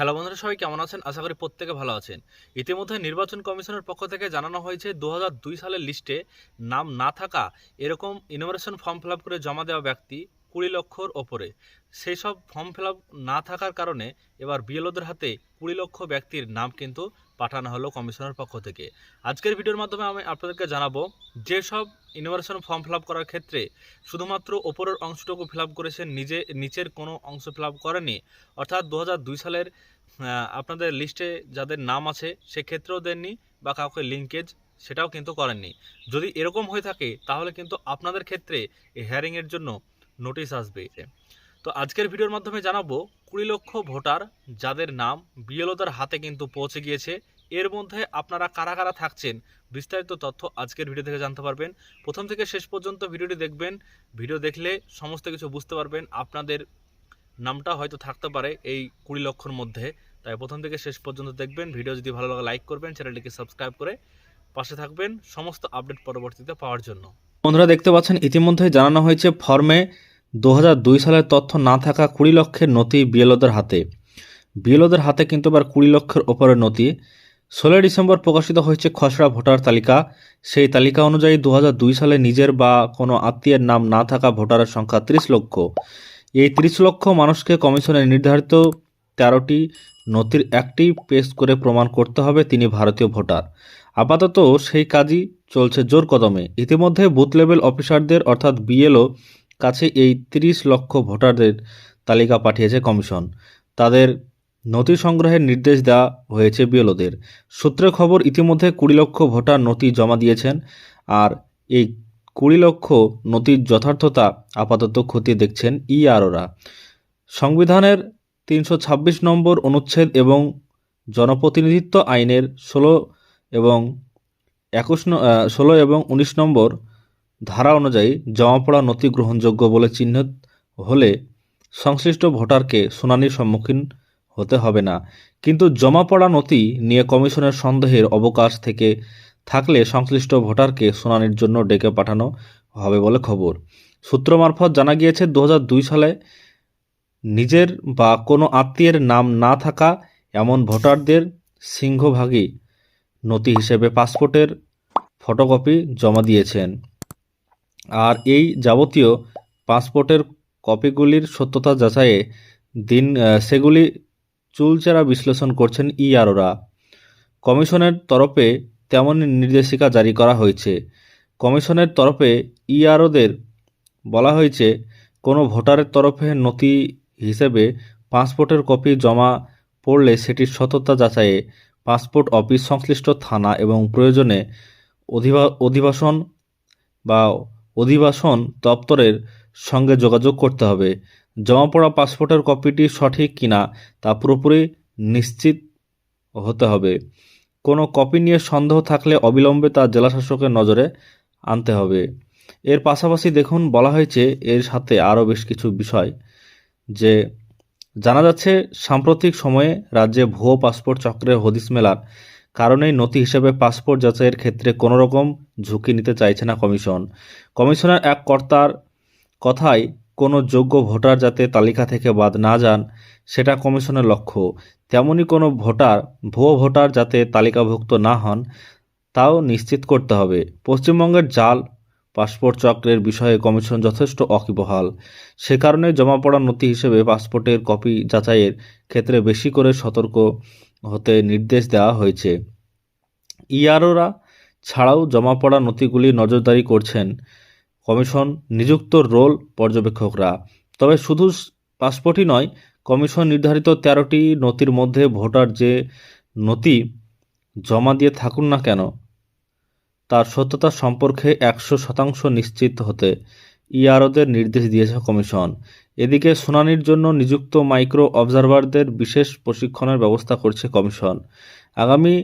Hello বন্ধুরা, সবাই কেমন আছেন? আশা করি প্রত্যেকে ভালো আছেন। ইতিমধ্যে নির্বাচন কমিশনের পক্ষ থেকে জানানো হয়েছে দু হাজার দুই সালের লিস্টে নাম না থাকা এরকম ইনোভেশন ফর্ম ফিল করে জমা দেওয়া ব্যক্তি কুড়ি লক্ষর ওপরে। সেই সব ফর্ম ফিল না থাকার কারণে এবার বিএলওদের হাতে কুড়ি লক্ষ ব্যক্তির নাম কিন্তু পাঠানো হলো কমিশনের পক্ষ থেকে। আজকের ভিডিওর মাধ্যমে আমি আপনাদেরকে জানাব, যেসব ইনোভেশন ফর্ম ফিল করার ক্ষেত্রে শুধুমাত্র ওপরের অংশটুকু ফিল করেছেন, নিজে, নিচের কোনো অংশ ফিল করেনি অর্থাৎ দু হাজার দুই সালের আপনাদের লিস্টে যাদের নাম আছে, সেক্ষেত্রেও দেননি বা কাউকে লিঙ্কেজ সেটাও কিন্তু করেননি। যদি এরকম হয়ে থাকে, তাহলে কিন্তু আপনাদের ক্ষেত্রে এই হেয়ারিংয়ের জন্য নোটিশ আসবে। তো আজকের ভিডিওর মাধ্যমে জানাব, কুড়ি লক্ষ ভোটার যাদের নাম বিএলওদের হাতে কিন্তু পৌঁছে গিয়েছে এর মধ্যে আপনারা কারা কারা থাকছেন বিস্তারিত তথ্য আজকের ভিডিও থেকে জানতে পারবেন। প্রথম থেকে শেষ পর্যন্ত ভিডিওটি দেখবেন। ভিডিও দেখলে সমস্ত কিছু বুঝতে পারবেন। আপনাদের নামটা হয়তো থাকতে পারে এই কুড়ি লক্ষর মধ্যে। তাই প্রথম থেকে শেষ পর্যন্ত দেখবেন। ভিডিও যদি ভালো লাগে লাইক করবেন, চ্যানেলটিকে সাবস্ক্রাইব করে পাশে থাকবেন। সমস্ত আপডেট পরবর্তীতে পাওয়ার জন্য। বন্ধুরা, দেখতে পাচ্ছেন, ইতিমধ্যে জানানো হয়েছে ফর্মে দু হাজার দুই সালের তথ্য না থাকা কুড়ি লক্ষের নথি বিএলওদের হাতে। বিএলওদের হাতে কিন্তু এবার কুড়ি লক্ষের ওপরের নথি। ষোলোই ডিসেম্বর প্রকাশিত হয়েছে খসড়া ভোটার তালিকা। সেই তালিকা অনুযায়ী দু হাজার দুই সালে নিজের বা কোনো আত্মীয়ের নাম না থাকা ভোটারের সংখ্যা ত্রিশ লক্ষ। এই ত্রিশ লক্ষ মানুষকে কমিশনের নির্ধারিত তেরোটি, নথির একটি পেশ করে প্রমাণ করতে হবে তিনি ভারতীয় ভোটার। আপাতত সেই কাজই চলছে জোর কদমে। ইতিমধ্যে বুথ লেভেল অফিসারদের অর্থাৎ বিএলও কাছে এই তিরিশ লক্ষ ভোটারদের তালিকা পাঠিয়েছে কমিশন। তাদের নথি সংগ্রহের নির্দেশ দেওয়া হয়েছে বিএলওদের। সূত্রে খবর, ইতিমধ্যে কুড়ি লক্ষ ভোটার নথি জমা দিয়েছেন আর এই কুড়ি লক্ষ নথির যথার্থতা আপাতত খতিয়ে দেখছেন ইআরওরা। সংবিধানের তিনশো ছাব্বিশ নম্বর অনুচ্ছেদ এবং জনপ্রতিনিধিত্ব আইনের ষোলো এবং একুশ ষোলো এবং উনিশ নম্বর ধারা অনুযায়ী জমা পড়া নথি গ্রহণযোগ্য বলে চিহ্নিত হলে সংশ্লিষ্ট ভোটারকে শুনানির সম্মুখীন হতে হবে না। কিন্তু জমা পড়া নথি নিয়ে কমিশনের সন্দেহের অবকাশ থেকে থাকলে সংশ্লিষ্ট ভোটারকে শুনানির জন্য ডেকে পাঠানো হবে বলে খবর। সূত্র মারফত জানা গিয়েছে, দু হাজার দুই সালে নিজের বা কোনো আত্মীয়ের নাম না থাকা এমন ভোটারদের সিংহভাগই নথি হিসেবে পাসপোর্টের ফটোকপি জমা দিয়েছেন। আর এই যাবতীয় পাসপোর্টের কপিগুলির সত্যতা যাচাইয়ে দিন সেগুলি চুলচেরা বিশ্লেষণ করছেন ইআরওরা কমিশনের তরফে তেমনই নির্দেশিকা জারি করা হয়েছে। কমিশনের তরফে ইআরওদের বলা হয়েছে, কোনো ভোটারের তরফে নথি হিসেবে পাসপোর্টের কপি জমা পড়লে সেটির সততা যাচাইয়ে পাসপোর্ট অফিস সংশ্লিষ্ট থানা এবং প্রয়োজনে অধিবা, অধিবাসন বা অধিবাসন দপ্তরের সঙ্গে যোগাযোগ করতে হবে। জমা পড়া পাসপোর্টের কপিটি সঠিক কিনা তা পুরোপুরি নিশ্চিত হতে হবে। কোনো কপি নিয়ে সন্দেহ থাকলে অবিলম্বে তা জেলাশাসকের নজরে আনতে হবে। এর পাশাপাশি দেখুন, বলা হয়েছে এর সাথে আরও বেশ কিছু বিষয়। যে জানা যাচ্ছে, সাম্প্রতিক সময়ে রাজ্যে ভুয়ো পাসপোর্ট চক্রের হদিস মেলার কারণেই নথি হিসেবে পাসপোর্ট যাচাইয়ের ক্ষেত্রে কোনো রকম ঝুঁকি নিতে চাইছে না কমিশন। কমিশনের এক কর্তার কথায় যোগ্য ভোটার যাতে তালিকা থেকে বাদ না যান, সেটা কমিশনের লক্ষ্য। তেমনি কোনো ভোটার, ভুয়ো ভোটার যাতে তালিকাভুক্ত না হন, তাও নিশ্চিত করতে হবে। পশ্চিমবঙ্গের জাল, পাসপোর্ট চক্রের বিষয়ে কমিশন যথেষ্ট অকিবহাল। সে কারণে জমা পড়া নথি হিসেবে পাসপোর্টের কপি যাচাইয়ের ক্ষেত্রে বেশি করে সতর্ক হতে নির্দেশ দেওয়া হয়েছে। ইয়ারোরা ছাড়াও জমা পড়া নথিগুলি নজরদারি করছেন। কমিশন নিযুক্ত রোল পর্যবেক্ষকরা। তবে শুধু পাসপোর্টই নয়, কমিশন নির্ধারিত তেরোটি নথির মধ্যে ভোটার যে নথি জমা দিয়ে থাকুন না কেন, তার সত্যতা সম্পর্কে একশো শতাংশ নিশ্চিত হতে ইআরওদের নির্দেশ দিয়েছে কমিশন। এদিকে শুনানির জন্য নিযুক্ত মাইক্রো অবজারভারদের বিশেষ প্রশিক্ষণের ব্যবস্থা করছে কমিশন। আগামী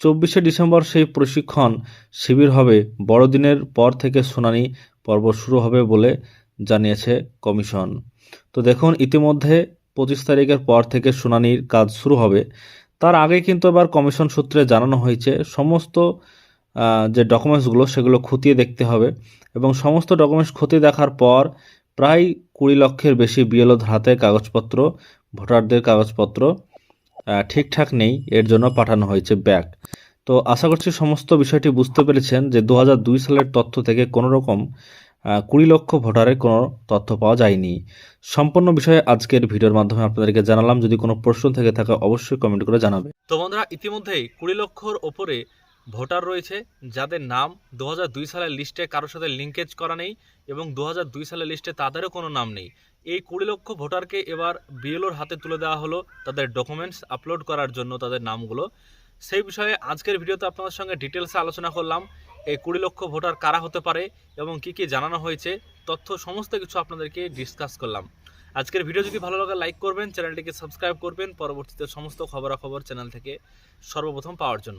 চব্বিশে ডিসেম্বর সেই প্রশিক্ষণ শিবির হবে। বড়দিনের পর থেকে শুনানি পর্ব শুরু হবে বলে জানিয়েছে কমিশন। তো দেখুন, ইতিমধ্যে পঁচিশ তারিখের পর থেকে শুনানির কাজ শুরু হবে। তার আগে কিন্তু এবার কমিশন সূত্রে জানানো হয়েছে, সমস্ত যে ডকুমেন্টসগুলো সেগুলো খতিয়ে দেখতে হবে এবং সমস্ত ডকুমেন্টস খতিয়ে দেখার পর প্রায় কুড়ি লক্ষের বেশি বিএলওর হাতে কাগজপত্র, ভোটারদের কাগজপত্র ঠিকঠাক নেই, এর জন্য পাঠানো হয়েছে ব্যাক তো আশা করছি সমস্ত বিষয়টি বুঝতে পেরেছেন যে দু হাজার দুই সালের তথ্য থেকে কোনো রকম কুড়ি লক্ষ ভোটারের কোনো তথ্য পাওয়া যায়নি। সম্পূর্ণ বিষয়ে আজকের ভিডিওর মাধ্যমে আপনাদেরকে জানালাম, যদি কোনো প্রশ্ন থেকে থাকে অবশ্যই কমেন্ট করে জানাবে। তো বন্ধুরা, ইতিমধ্যেই কুড়ি লক্ষর ওপরে ভোটার রয়েছে, যাদের নাম দু হাজার দুই সালের লিস্টে কারোর সাথে লিঙ্কেজ করা নেই এবং দু হাজার দুই সালের লিস্টে তাদেরও কোনো নাম নেই। এই কুড়ি লক্ষ ভোটারকে এবার বিএলওর হাতে তুলে দেওয়া হলো, তাদের ডকুমেন্টস আপলোড করার জন্য তাদের নামগুলো। সেই বিষয়ে আজকের ভিডিওতে আপনাদের সঙ্গে ডিটেলসে আলোচনা করলাম। এই কুড়ি লক্ষ ভোটার কারা হতে পারে এবং কি কি জানানো হয়েছে, তথ্য সমস্ত কিছু আপনাদেরকে ডিসকাস করলাম। আজকের ভিডিও যদি ভালো লাগে লাইক করবেন, চ্যানেলটিকে সাবস্ক্রাইব করবেন। পরবর্তীতে সমস্ত খবরাখবর চ্যানেল থেকে সর্বপ্রথম পাওয়ার জন্য।